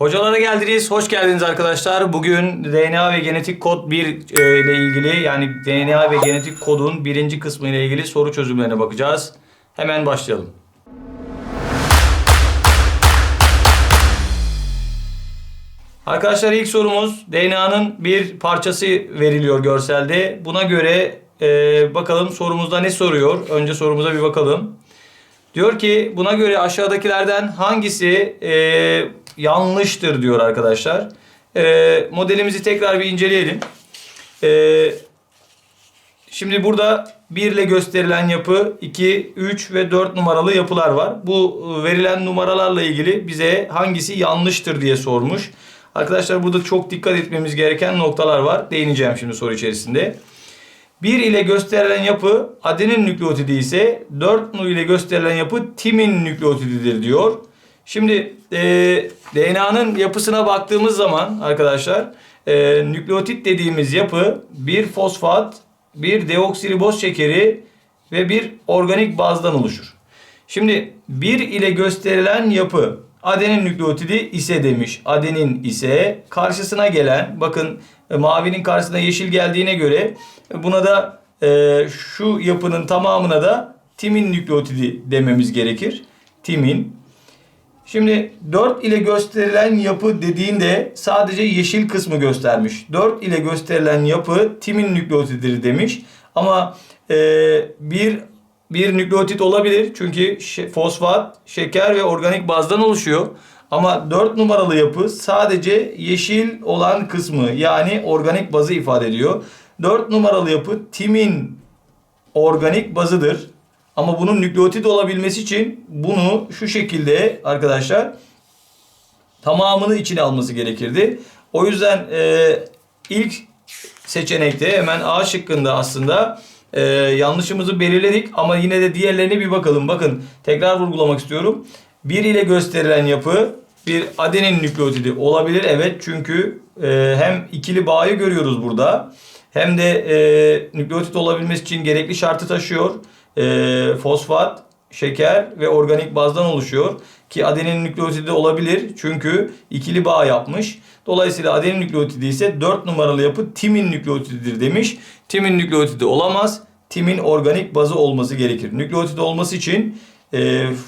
Hocalara geldiniz, hoş geldiniz arkadaşlar. Bugün DNA ve genetik kod 1 e, ile ilgili yani DNA ve genetik kodun birinci kısmı ile ilgili soru çözümlerine bakacağız. Hemen başlayalım. Arkadaşlar ilk sorumuz DNA'nın bir parçası veriliyor görselde. Buna göre e, bakalım sorumuzda ne soruyor? Önce sorumuza bir bakalım. Diyor ki buna göre aşağıdakilerden hangisi e, yanlıştır diyor arkadaşlar. E, modelimizi tekrar bir inceleyelim. E, şimdi burada 1 ile gösterilen yapı 2, 3 ve 4 numaralı yapılar var. Bu e, verilen numaralarla ilgili bize hangisi yanlıştır diye sormuş. Arkadaşlar burada çok dikkat etmemiz gereken noktalar var. Değineceğim şimdi soru içerisinde. 1 ile gösterilen yapı adenin nükleotidi ise 4 nu ile gösterilen yapı timin nükleotididir diyor. Şimdi e, DNA'nın yapısına baktığımız zaman arkadaşlar e, nükleotit dediğimiz yapı bir fosfat, bir deoksiriboz şekeri ve bir organik bazdan oluşur. Şimdi 1 ile gösterilen yapı adenin nükleotidi ise demiş. Adenin ise karşısına gelen bakın e, mavinin karşısına yeşil geldiğine göre buna da e, şu yapının tamamına da timin nükleotidi dememiz gerekir. Timin. Şimdi 4 ile gösterilen yapı dediğinde sadece yeşil kısmı göstermiş. 4 ile gösterilen yapı timin nükleotididir demiş. Ama e, bir bir nükleotit olabilir. Çünkü fosfat, şeker ve organik bazdan oluşuyor. Ama 4 numaralı yapı sadece yeşil olan kısmı yani organik bazı ifade ediyor. 4 numaralı yapı timin organik bazıdır. Ama bunun nükleotit olabilmesi için bunu şu şekilde arkadaşlar tamamını içine alması gerekirdi. O yüzden e, ilk seçenekte hemen A şıkkında aslında e, yanlışımızı belirledik ama yine de diğerlerine bir bakalım. Bakın tekrar vurgulamak istiyorum. 1 ile gösterilen yapı bir adenin nükleotidi olabilir. Evet çünkü e, hem ikili bağı görüyoruz burada hem de e, nükleotit olabilmesi için gerekli şartı taşıyor. E, fosfat, şeker ve organik bazdan oluşuyor. Ki adenin nükleotidi olabilir çünkü ikili bağ yapmış. Dolayısıyla adenin nükleotidi ise 4 numaralı yapı timin nükleotididir demiş. Timin nükleotidi olamaz. Timin organik bazı olması gerekir. Nükleotit olması için e,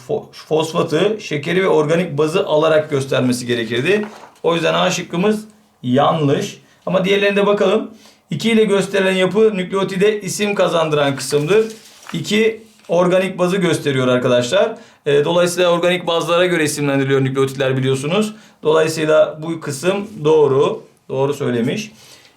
fo- fosfatı, şekeri ve organik bazı alarak göstermesi gerekirdi. O yüzden A şıkkımız yanlış. Ama diğerlerine bakalım. 2 ile gösterilen yapı nükleotide isim kazandıran kısımdır. 2 organik bazı gösteriyor arkadaşlar. E, dolayısıyla organik bazlara göre isimlendiriliyor nükleotitler biliyorsunuz. Dolayısıyla bu kısım doğru. Doğru söylemiş.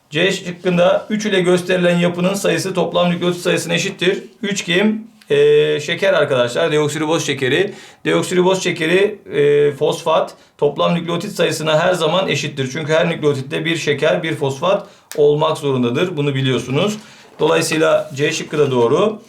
C şıkkında 3 ile gösterilen yapının sayısı toplam nükleotit sayısına eşittir. 3 kim? Ee, şeker arkadaşlar. Deoksiriboz şekeri. Deoksiriboz şekeri e, fosfat toplam nükleotit sayısına her zaman eşittir. Çünkü her nükleotitte bir şeker bir fosfat olmak zorundadır. Bunu biliyorsunuz. Dolayısıyla C şıkkı da doğru.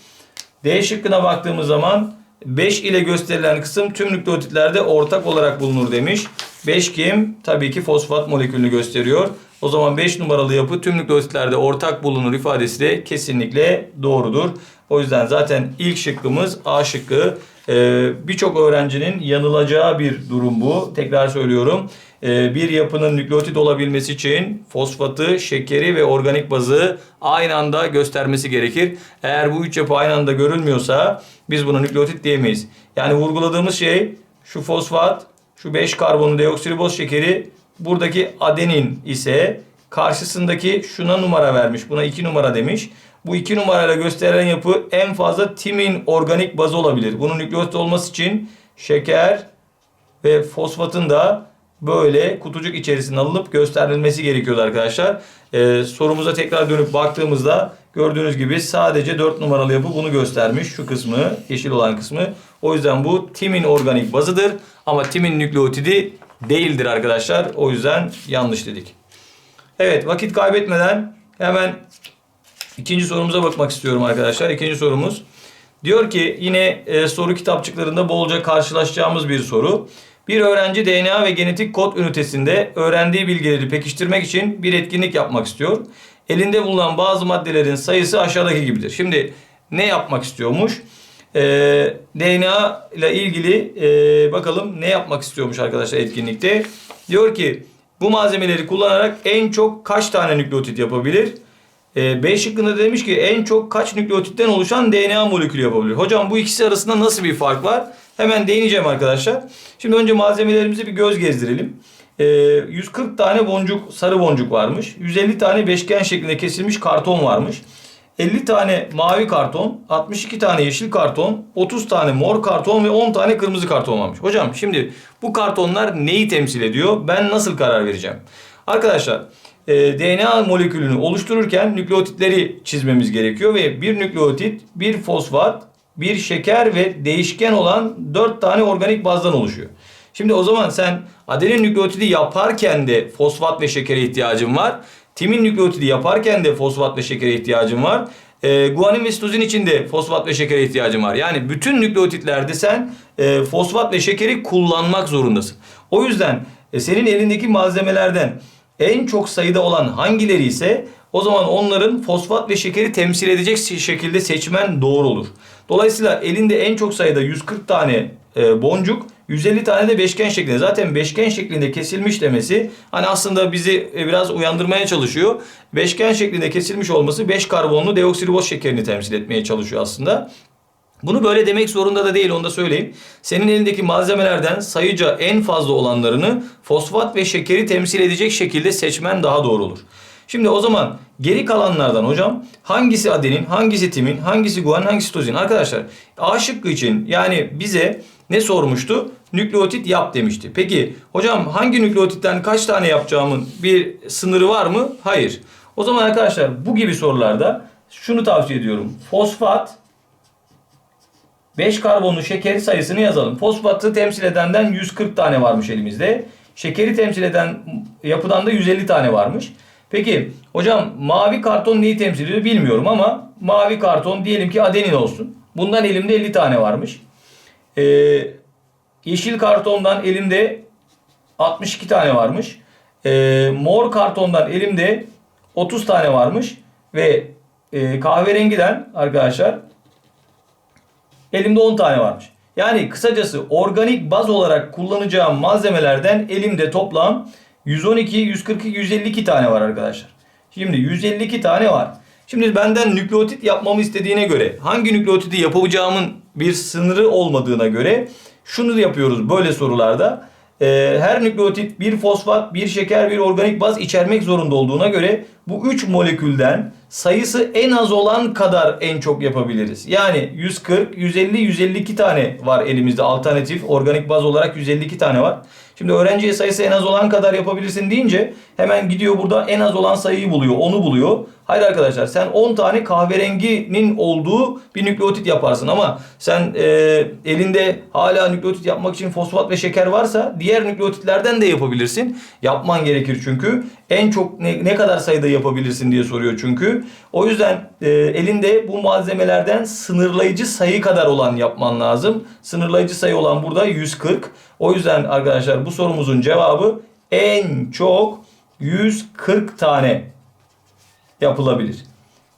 D şıkkına baktığımız zaman 5 ile gösterilen kısım tüm nükleotitlerde ortak olarak bulunur demiş. 5 kim? Tabii ki fosfat molekülünü gösteriyor. O zaman 5 numaralı yapı tüm nükleotitlerde ortak bulunur ifadesi de kesinlikle doğrudur. O yüzden zaten ilk şıkkımız A şıkkı. Ee, Birçok öğrencinin yanılacağı bir durum bu. Tekrar söylüyorum. Ee, bir yapının nükleotit olabilmesi için fosfatı, şekeri ve organik bazı aynı anda göstermesi gerekir. Eğer bu üç yapı aynı anda görülmüyorsa biz buna nükleotit diyemeyiz. Yani vurguladığımız şey şu fosfat, şu 5 karbonlu deoksiriboz şekeri buradaki adenin ise karşısındaki şuna numara vermiş. Buna 2 numara demiş. Bu 2 numarayla gösterilen yapı en fazla timin organik bazı olabilir. Bunun nükleotit olması için şeker ve fosfatın da böyle kutucuk içerisine alınıp gösterilmesi gerekiyordu arkadaşlar. Ee, sorumuza tekrar dönüp baktığımızda gördüğünüz gibi sadece 4 numaralı yapı bunu göstermiş. Şu kısmı, yeşil olan kısmı. O yüzden bu timin organik bazıdır ama timin nükleotidi değildir arkadaşlar. O yüzden yanlış dedik. Evet vakit kaybetmeden hemen ikinci sorumuza bakmak istiyorum arkadaşlar. İkinci sorumuz. Diyor ki yine e, soru kitapçıklarında bolca karşılaşacağımız bir soru. Bir öğrenci DNA ve genetik kod ünitesinde öğrendiği bilgileri pekiştirmek için bir etkinlik yapmak istiyor. Elinde bulunan bazı maddelerin sayısı aşağıdaki gibidir. Şimdi ne yapmak istiyormuş? E, DNA ile ilgili e, bakalım ne yapmak istiyormuş arkadaşlar etkinlikte. Diyor ki bu malzemeleri kullanarak en çok kaç tane nükleotit yapabilir? E, B şıkkında demiş ki en çok kaç nükleotitten oluşan DNA molekülü yapabilir? Hocam bu ikisi arasında nasıl bir fark var? Hemen değineceğim arkadaşlar. Şimdi önce malzemelerimizi bir göz gezdirelim. E, 140 tane boncuk, sarı boncuk varmış. 150 tane beşgen şeklinde kesilmiş karton varmış. 50 tane mavi karton, 62 tane yeşil karton, 30 tane mor karton ve 10 tane kırmızı karton varmış. Hocam şimdi bu kartonlar neyi temsil ediyor? Ben nasıl karar vereceğim? Arkadaşlar e, DNA molekülünü oluştururken nükleotitleri çizmemiz gerekiyor ve bir nükleotit, bir fosfat, bir şeker ve değişken olan 4 tane organik bazdan oluşuyor. Şimdi o zaman sen adenin nükleotidi yaparken de fosfat ve şekere ihtiyacın var. Timin nükleotidi yaparken de fosfat ve şekere ihtiyacın var. E, guanin ve sitozin için de fosfat ve şekere ihtiyacın var. Yani bütün nükleotitlerde sen e, fosfat ve şekeri kullanmak zorundasın. O yüzden e, senin elindeki malzemelerden en çok sayıda olan hangileri ise o zaman onların fosfat ve şekeri temsil edecek şekilde seçmen doğru olur. Dolayısıyla elinde en çok sayıda 140 tane e, boncuk, 150 tane de beşgen şeklinde. Zaten beşgen şeklinde kesilmiş demesi hani aslında bizi e, biraz uyandırmaya çalışıyor. Beşgen şeklinde kesilmiş olması 5 karbonlu deoksiriboz şekerini temsil etmeye çalışıyor aslında. Bunu böyle demek zorunda da değil onu da söyleyeyim. Senin elindeki malzemelerden sayıca en fazla olanlarını fosfat ve şekeri temsil edecek şekilde seçmen daha doğru olur. Şimdi o zaman geri kalanlardan hocam hangisi adenin, hangisi timin, hangisi guanin, hangisi sitozin? Arkadaşlar A şıkkı için yani bize ne sormuştu? Nükleotit yap demişti. Peki hocam hangi nükleotitten kaç tane yapacağımın bir sınırı var mı? Hayır. O zaman arkadaşlar bu gibi sorularda şunu tavsiye ediyorum. Fosfat 5 karbonlu şeker sayısını yazalım. Fosfatı temsil edenden 140 tane varmış elimizde. Şekeri temsil eden yapıdan da 150 tane varmış. Peki hocam mavi karton neyi temsil ediyor bilmiyorum ama mavi karton diyelim ki adenin olsun. Bundan elimde 50 tane varmış. Ee, yeşil kartondan elimde 62 tane varmış. Ee, mor kartondan elimde 30 tane varmış. Ve e, kahverengiden arkadaşlar elimde 10 tane varmış. Yani kısacası organik baz olarak kullanacağım malzemelerden elimde toplam 112, 142, 152 tane var arkadaşlar. Şimdi 152 tane var. Şimdi benden nükleotit yapmamı istediğine göre hangi nükleotidi yapacağımın bir sınırı olmadığına göre şunu yapıyoruz böyle sorularda. Ee, her nükleotit bir fosfat, bir şeker, bir organik baz içermek zorunda olduğuna göre bu 3 molekülden sayısı en az olan kadar en çok yapabiliriz. Yani 140, 150, 152 tane var elimizde alternatif organik baz olarak 152 tane var. Şimdi öğrenciye sayısı en az olan kadar yapabilirsin deyince hemen gidiyor burada en az olan sayıyı buluyor, onu buluyor. Hayır arkadaşlar sen 10 tane kahverenginin olduğu bir nükleotit yaparsın ama sen e, elinde hala nükleotit yapmak için fosfat ve şeker varsa diğer nükleotitlerden de yapabilirsin. Yapman gerekir çünkü en çok ne, ne kadar sayıda yapabilirsin diye soruyor çünkü. O yüzden e, elinde bu malzemelerden sınırlayıcı sayı kadar olan yapman lazım. Sınırlayıcı sayı olan burada 140. O yüzden arkadaşlar bu sorumuzun cevabı en çok 140 tane yapılabilir.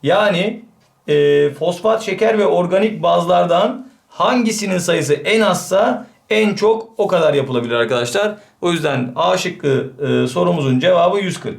Yani e, fosfat, şeker ve organik bazlardan hangisinin sayısı en azsa en çok o kadar yapılabilir arkadaşlar. O yüzden A şıkkı e, sorumuzun cevabı 140.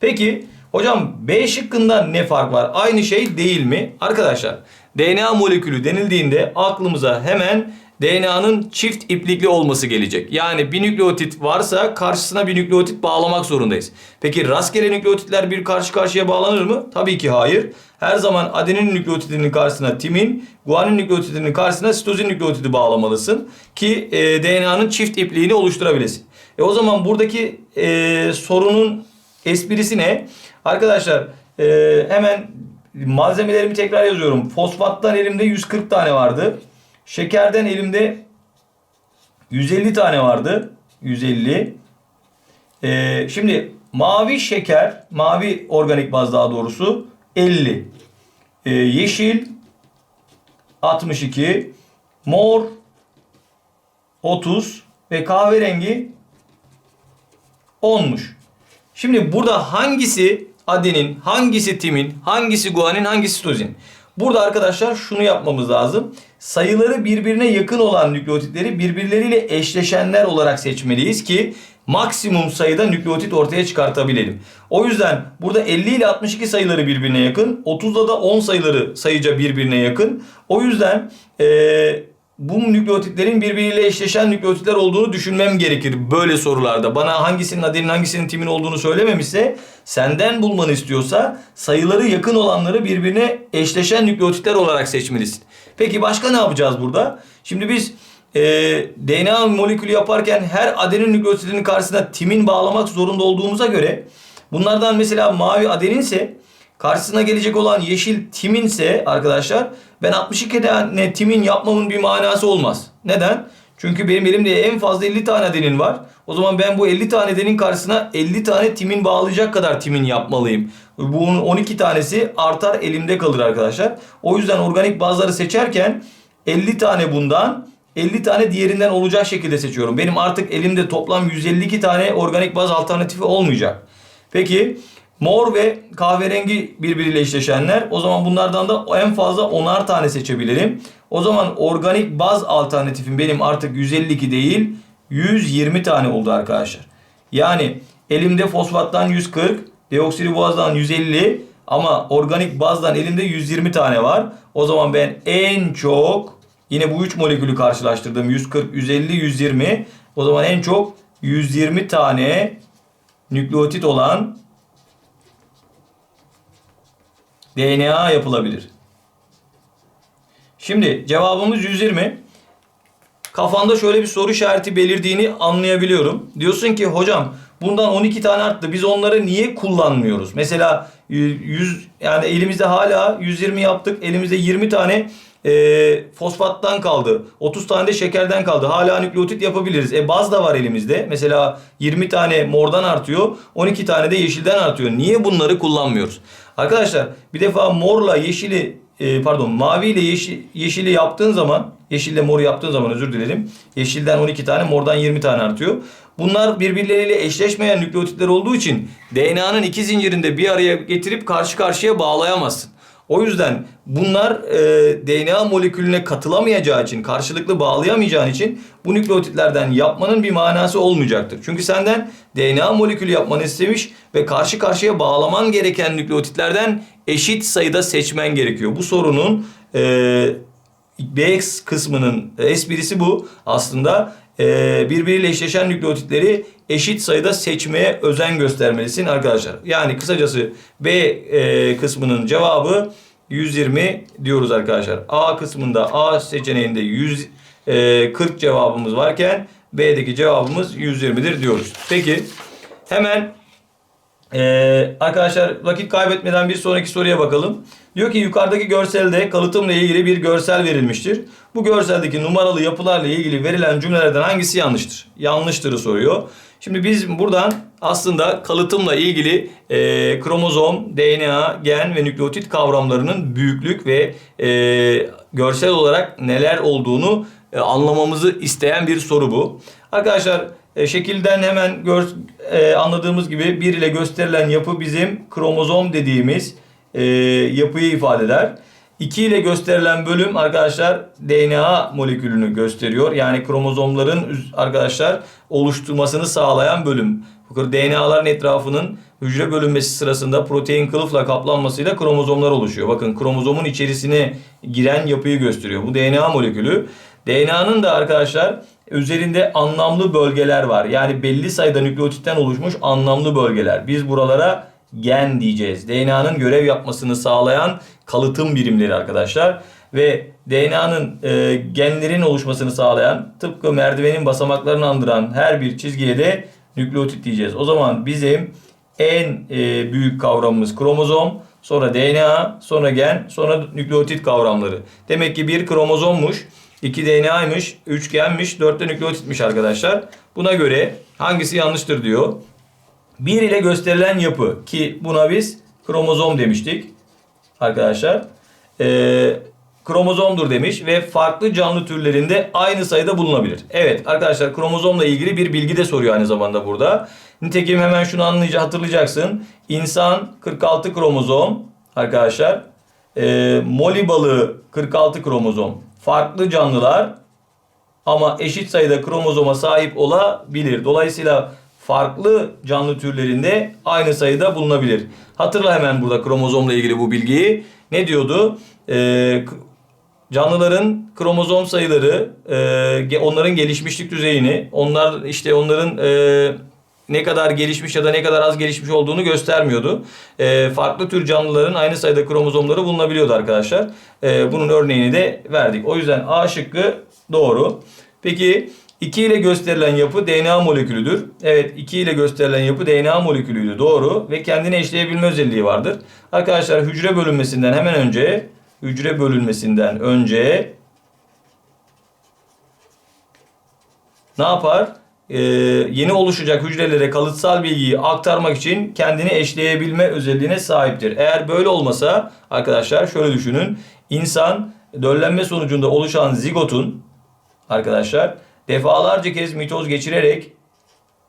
Peki hocam B şıkkında ne fark var? Aynı şey değil mi? Arkadaşlar DNA molekülü denildiğinde aklımıza hemen DNA'nın çift iplikli olması gelecek. Yani bir nükleotit varsa karşısına bir nükleotit bağlamak zorundayız. Peki rastgele nükleotitler bir karşı karşıya bağlanır mı? Tabii ki hayır. Her zaman adenin nükleotidinin karşısına timin, guanin nükleotidinin karşısına sitozin nükleotidi bağlamalısın ki e, DNA'nın çift ipliğini oluşturabilesin. E o zaman buradaki e, sorunun esprisi ne? Arkadaşlar e, hemen malzemelerimi tekrar yazıyorum. Fosfattan elimde 140 tane vardı. Şekerden elimde 150 tane vardı. 150. Ee, şimdi mavi şeker, mavi organik baz daha doğrusu 50. Ee, yeşil 62. Mor 30 ve kahverengi 10'muş. Şimdi burada hangisi adenin, hangisi timin, hangisi guanin, hangisi sitozin? Burada arkadaşlar şunu yapmamız lazım. Sayıları birbirine yakın olan nükleotitleri birbirleriyle eşleşenler olarak seçmeliyiz ki maksimum sayıda nükleotit ortaya çıkartabilelim. O yüzden burada 50 ile 62 sayıları birbirine yakın. 30'da da 10 sayıları sayıca birbirine yakın. O yüzden eee bu nükleotitlerin birbiriyle eşleşen nükleotitler olduğunu düşünmem gerekir böyle sorularda. Bana hangisinin adenin hangisinin timin olduğunu söylememişse senden bulmanı istiyorsa sayıları yakın olanları birbirine eşleşen nükleotitler olarak seçmelisin. Peki başka ne yapacağız burada? Şimdi biz e, DNA molekülü yaparken her adenin nükleotidinin karşısına timin bağlamak zorunda olduğumuza göre bunlardan mesela mavi adeninse Karşısına gelecek olan yeşil timinse arkadaşlar ben 62 tane timin yapmamın bir manası olmaz. Neden? Çünkü benim elimde en fazla 50 tane adenin var. O zaman ben bu 50 tane adenin karşısına 50 tane timin bağlayacak kadar timin yapmalıyım. Bunun 12 tanesi artar elimde kalır arkadaşlar. O yüzden organik bazları seçerken 50 tane bundan 50 tane diğerinden olacak şekilde seçiyorum. Benim artık elimde toplam 152 tane organik baz alternatifi olmayacak. Peki Mor ve kahverengi birbiriyle eşleşenler. O zaman bunlardan da en fazla 10'ar tane seçebilirim. O zaman organik baz alternatifim benim artık 152 değil 120 tane oldu arkadaşlar. Yani elimde fosfattan 140, deoksiriboğazdan 150 ama organik bazdan elimde 120 tane var. O zaman ben en çok yine bu 3 molekülü karşılaştırdım. 140, 150, 120. O zaman en çok 120 tane nükleotit olan DNA yapılabilir. Şimdi cevabımız 120. Kafanda şöyle bir soru işareti belirdiğini anlayabiliyorum. Diyorsun ki hocam bundan 12 tane arttı. Biz onları niye kullanmıyoruz? Mesela 100 yani elimizde hala 120 yaptık. Elimizde 20 tane e, fosfattan kaldı. 30 tane de şekerden kaldı. Hala nükleotit yapabiliriz. E baz da var elimizde. Mesela 20 tane mordan artıyor. 12 tane de yeşilden artıyor. Niye bunları kullanmıyoruz? Arkadaşlar bir defa morla yeşili e, pardon mavi ile yeşil, yeşili yaptığın zaman yeşille moru yaptığın zaman özür dilerim. Yeşilden 12 tane mordan 20 tane artıyor. Bunlar birbirleriyle eşleşmeyen nükleotitler olduğu için DNA'nın iki zincirinde bir araya getirip karşı karşıya bağlayamazsın. O yüzden bunlar e, DNA molekülüne katılamayacağı için, karşılıklı bağlayamayacağın için bu nükleotitlerden yapmanın bir manası olmayacaktır. Çünkü senden DNA molekülü yapmanı istemiş ve karşı karşıya bağlaman gereken nükleotitlerden eşit sayıda seçmen gerekiyor. Bu sorunun e, BX kısmının esprisi bu. Aslında birbiriyle eşleşen nükleotitleri eşit sayıda seçmeye özen göstermelisin arkadaşlar. Yani kısacası B e, kısmının cevabı 120 diyoruz arkadaşlar. A kısmında A seçeneğinde 140 cevabımız varken B'deki cevabımız 120'dir diyoruz. Peki hemen ee, arkadaşlar vakit kaybetmeden bir sonraki soruya bakalım. Diyor ki yukarıdaki görselde kalıtımla ilgili bir görsel verilmiştir. Bu görseldeki numaralı yapılarla ilgili verilen cümlelerden hangisi yanlıştır? Yanlıştırı soruyor. Şimdi biz buradan aslında kalıtımla ilgili e, kromozom, DNA, gen ve nükleotit kavramlarının büyüklük ve e, görsel olarak neler olduğunu e, anlamamızı isteyen bir soru bu. Arkadaşlar e, şekilden hemen gör, e, anladığımız gibi bir ile gösterilen yapı bizim kromozom dediğimiz e, yapıyı ifade eder. 2 ile gösterilen bölüm arkadaşlar DNA molekülünü gösteriyor. Yani kromozomların arkadaşlar oluşturmasını sağlayan bölüm. DNA'ların etrafının hücre bölünmesi sırasında protein kılıfla kaplanmasıyla kromozomlar oluşuyor. Bakın kromozomun içerisine giren yapıyı gösteriyor. Bu DNA molekülü. DNA'nın da arkadaşlar üzerinde anlamlı bölgeler var. Yani belli sayıda nükleotitten oluşmuş anlamlı bölgeler. Biz buralara gen diyeceğiz. DNA'nın görev yapmasını sağlayan kalıtım birimleri arkadaşlar. Ve DNA'nın e, genlerin oluşmasını sağlayan tıpkı merdivenin basamaklarını andıran her bir çizgiye de nükleotit diyeceğiz. O zaman bizim en e, büyük kavramımız kromozom, sonra DNA, sonra gen, sonra nükleotit kavramları. Demek ki bir kromozommuş. 2 DNA'ymış, 3 genmiş, 4 de nükleotitmiş arkadaşlar. Buna göre hangisi yanlıştır diyor. 1 ile gösterilen yapı ki buna biz kromozom demiştik arkadaşlar. Ee, kromozomdur demiş ve farklı canlı türlerinde aynı sayıda bulunabilir. Evet arkadaşlar kromozomla ilgili bir bilgi de soruyor aynı zamanda burada. Nitekim hemen şunu anlayınca hatırlayacaksın. İnsan 46 kromozom arkadaşlar. E, moli balığı 46 kromozom. Farklı canlılar ama eşit sayıda kromozoma sahip olabilir. Dolayısıyla farklı canlı türlerinde aynı sayıda bulunabilir. Hatırla hemen burada kromozomla ilgili bu bilgiyi. Ne diyordu? Ee, canlıların kromozom sayıları, e, onların gelişmişlik düzeyini, onlar işte onların e, ne kadar gelişmiş ya da ne kadar az gelişmiş olduğunu göstermiyordu. E, farklı tür canlıların aynı sayıda kromozomları bulunabiliyordu arkadaşlar. E, bunun örneğini de verdik. O yüzden A şıkkı doğru. Peki 2 ile gösterilen yapı DNA molekülüdür. Evet 2 ile gösterilen yapı DNA molekülüydü doğru ve kendini eşleyebilme özelliği vardır. Arkadaşlar hücre bölünmesinden hemen önce hücre bölünmesinden önce ne yapar? Ee, yeni oluşacak hücrelere kalıtsal bilgiyi aktarmak için kendini eşleyebilme özelliğine sahiptir. Eğer böyle olmasa arkadaşlar şöyle düşünün. İnsan döllenme sonucunda oluşan zigotun arkadaşlar defalarca kez mitoz geçirerek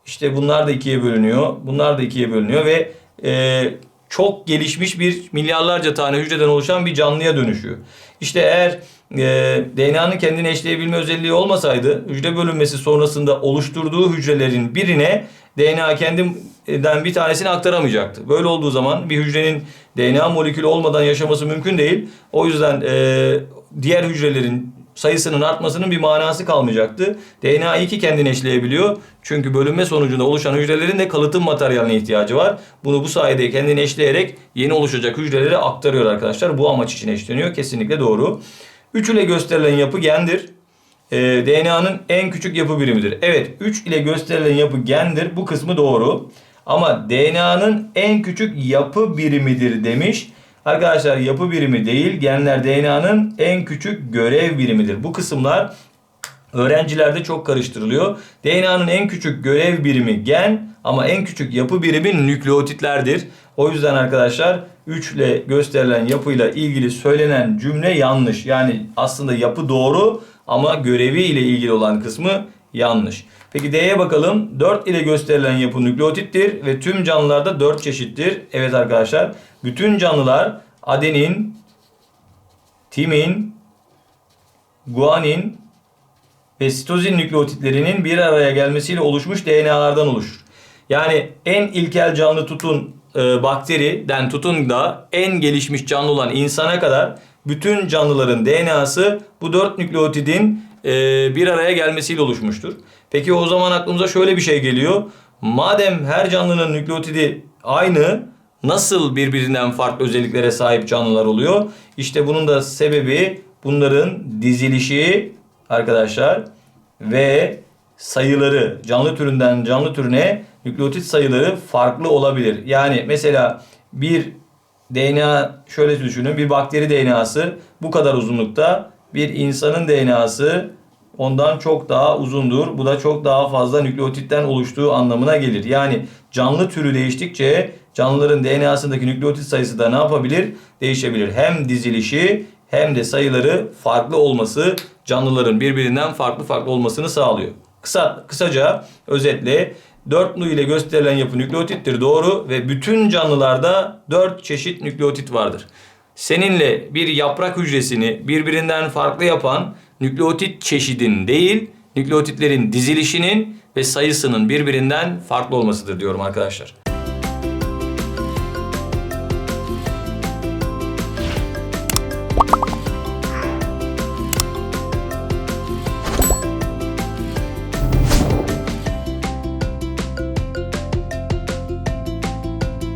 işte bunlar da ikiye bölünüyor. Bunlar da ikiye bölünüyor ve e, çok gelişmiş bir milyarlarca tane hücreden oluşan bir canlıya dönüşüyor. İşte eğer e, DNA'nın kendini eşleyebilme özelliği olmasaydı hücre bölünmesi sonrasında oluşturduğu hücrelerin birine DNA kendinden bir tanesini aktaramayacaktı. Böyle olduğu zaman bir hücrenin DNA molekülü olmadan yaşaması mümkün değil. O yüzden e, diğer hücrelerin sayısının artmasının bir manası kalmayacaktı. DNA iyi ki kendini eşleyebiliyor. Çünkü bölünme sonucunda oluşan hücrelerin de kalıtım materyaline ihtiyacı var. Bunu bu sayede kendini eşleyerek yeni oluşacak hücrelere aktarıyor arkadaşlar. Bu amaç için eşleniyor. Kesinlikle doğru. 3 ile gösterilen yapı gendir. Ee, DNA'nın en küçük yapı birimidir. Evet 3 ile gösterilen yapı gendir. Bu kısmı doğru. Ama DNA'nın en küçük yapı birimidir demiş. Arkadaşlar yapı birimi değil genler DNA'nın en küçük görev birimidir. Bu kısımlar öğrencilerde çok karıştırılıyor. DNA'nın en küçük görev birimi gen ama en küçük yapı birimi nükleotitlerdir. O yüzden arkadaşlar 3 ile gösterilen yapıyla ilgili söylenen cümle yanlış. Yani aslında yapı doğru ama görevi ile ilgili olan kısmı yanlış. Peki D'ye bakalım. 4 ile gösterilen yapı nükleotittir ve tüm canlılarda 4 çeşittir. Evet arkadaşlar bütün canlılar adenin, timin, guanin ve sitozin nükleotitlerinin bir araya gelmesiyle oluşmuş DNA'lardan oluşur. Yani en ilkel canlı tutun e, bakteriden tutun da en gelişmiş canlı olan insana kadar bütün canlıların DNA'sı bu dört nükleotidin bir araya gelmesiyle oluşmuştur. Peki o zaman aklımıza şöyle bir şey geliyor. Madem her canlının nükleotidi aynı nasıl birbirinden farklı özelliklere sahip canlılar oluyor? İşte bunun da sebebi bunların dizilişi arkadaşlar ve sayıları canlı türünden canlı türüne nükleotit sayıları farklı olabilir. Yani mesela bir DNA şöyle düşünün bir bakteri DNA'sı bu kadar uzunlukta bir insanın DNA'sı ondan çok daha uzundur. Bu da çok daha fazla nükleotitten oluştuğu anlamına gelir. Yani canlı türü değiştikçe canlıların DNA'sındaki nükleotit sayısı da ne yapabilir? Değişebilir. Hem dizilişi hem de sayıları farklı olması canlıların birbirinden farklı farklı olmasını sağlıyor. Kısa kısaca özetle 4 nu ile gösterilen yapı nükleotittir doğru ve bütün canlılarda 4 çeşit nükleotit vardır. Seninle bir yaprak hücresini birbirinden farklı yapan nükleotit çeşidin değil, nükleotitlerin dizilişinin ve sayısının birbirinden farklı olmasıdır diyorum arkadaşlar.